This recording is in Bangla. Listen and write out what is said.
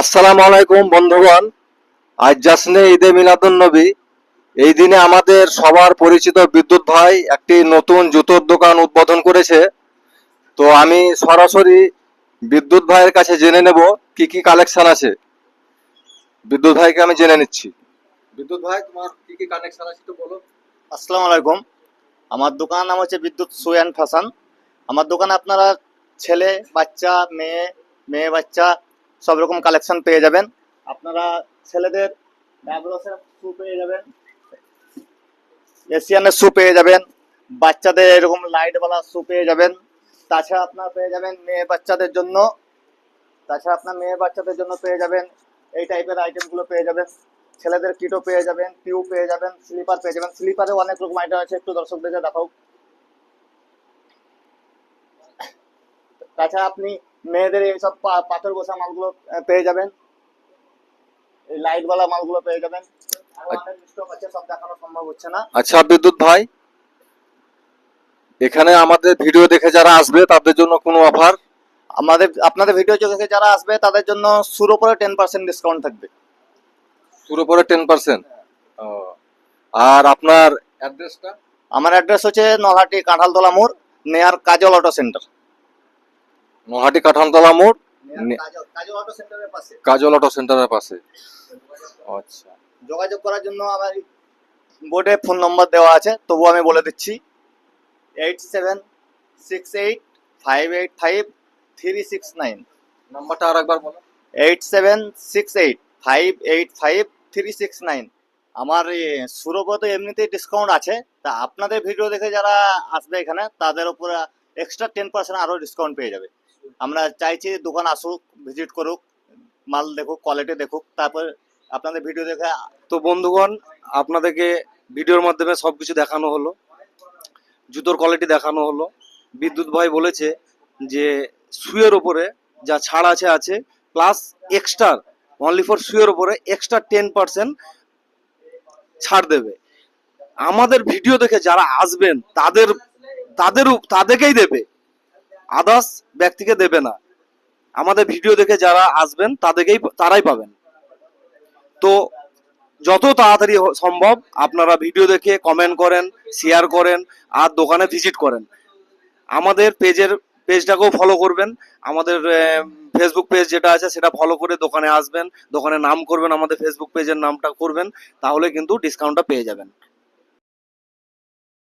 আসসালামু আলাইকুম, বন্ধুগণ। আজ জাসনে ঈদে মিলাদুন নবী। এই দিনে আমাদের সবার পরিচিত বিদ্যুৎ ভাই একটি নতুন জুতোর দোকান উদ্বোধন করেছে। তো আমি সরাসরি বিদ্যুৎ ভাইয়ের কাছে জেনে নেব কি কি কালেকশন আছে। বিদ্যুৎ ভাইকে আমি জেনে নিচ্ছি। বিদ্যুৎ ভাই, তোমার কি কি কালেকশন আছে একটু বলো। আসসালামু আলাইকুম। আমার দোকান নাম হচ্ছে বিদ্যুৎ শু অ্যান্ড ফ্যাশন আমার দোকানে আপনারা ছেলে, বাচ্চা, মেয়ে মেয়ে, বাচ্চা সব রকম কালেকশন পেয়ে যাবেন। আপনারা ছেলেদের শু পেয়ে যাবেন। এশিয়ানের শু পেয়ে যাবেন। বাচ্চাদের এরকম লাইটওয়ালা শু পেয়ে যাবেন। তাছাড়া আপনার পেয়ে যাবেন মেয়ে বাচ্চাদের জন্য। তাছাড়া আপনার মেয়ে বাচ্চাদের জন্য পেয়ে যাবেন। এই টাইপের আইটেমগুলো পেয়ে যাবেন। ছেলেদের কিটো পেয়ে যাবেন পিউ পেয়ে যাবেন স্লিপার পেয়ে যাবেন। স্লিপারে অনেক রকম আইটেম আছে একটু দর্শকদেরকে দেখাও। তাছাড়া আপনি মেয়েদের এইসব পাথর বসা মালগুলো পেয়ে যাবেন। এই লাইট বালা মালগুলো পেয়ে যাবেন। না। আচ্ছা বিদ্যুৎ ভাই এখানে আমাদের ভিডিও দেখে যারা আসবে তাদের জন্য কোনো অফার? আমাদের আপনাদের ভিডিও দেখে যারা আসবে তাদের জন্য শুরু করে টেন পার্সেন্ট ডিসকাউন্ট থাকবে। পুরো পরে টেন পার্সেন্ট আর আপনার অ্যাড্রেসটা? আমার অ্যাড্রেস হচ্ছে নলহাটি কাঁঠালতলা মোড় নেয়ার কাজল অটো সেন্টার। নোহাটি কাঠানতলা মোড় কাজল অটো সেন্টারের পাশে। আচ্ছা। যোগাযোগ করার জন্য আমার বোর্ডে ফোন নম্বর দেওয়া আছে তবু আমি বলে দিচ্ছি eight seven six eight five eight five three six nine. নাম্বারটা আর একবার বলো। Eight seven six eight five eight five three six nine. আমার সুরগত এমনিতেই ডিসকাউন্ট আছে তা আপনাদের ভিডিও দেখে যারা আসবে এখানে তাদের উপর এক্সট্রা টেন পার্সেন্ট আরও ডিসকাউন্ট পেয়ে যাবে। আমরা চাইছি দোকান আসুক ভিজিট করুক, মাল দেখুক কোয়ালিটি দেখুক, তারপর আপনাদের ভিডিও দেখে তো বন্ধুগণ, আপনাদেরকে ভিডিওর মাধ্যমে সবকিছু দেখানো হলো, জুতোর কোয়ালিটি দেখানো হলো। বিদ্যুৎ ভাই বলেছে যে শুয়ের ওপরে যা ছাড় আছে আছে প্লাস এক্সট্রা অনলি ফর শুয়ের উপরে এক্সট্রা টেন পার্সেন্ট ছাড় দেবে। আমাদের ভিডিও দেখে যারা আসবেন, তাদের তাদের তাদেরকেই দেবে। আদার্স ব্যক্তিকে দেবে না। আমাদের ভিডিও দেখে যারা আসবেন, তাদেরকেই তারাই পাবেন। তো যত তাড়াতাড়ি সম্ভব আপনারা ভিডিও দেখে কমেন্ট করেন শেয়ার করেন, আর দোকানে ভিজিট করেন। আমাদের পেজের পেজটাকেও ফলো করবেন। আমাদের ফেসবুক পেজ যেটা আছে, সেটা ফলো করে দোকানে আসবেন। দোকানে নাম করবেন, আমাদের ফেসবুক পেজের নামটা করবেন। তাহলে কিন্তু ডিসকাউন্টটা পেয়ে যাবেন।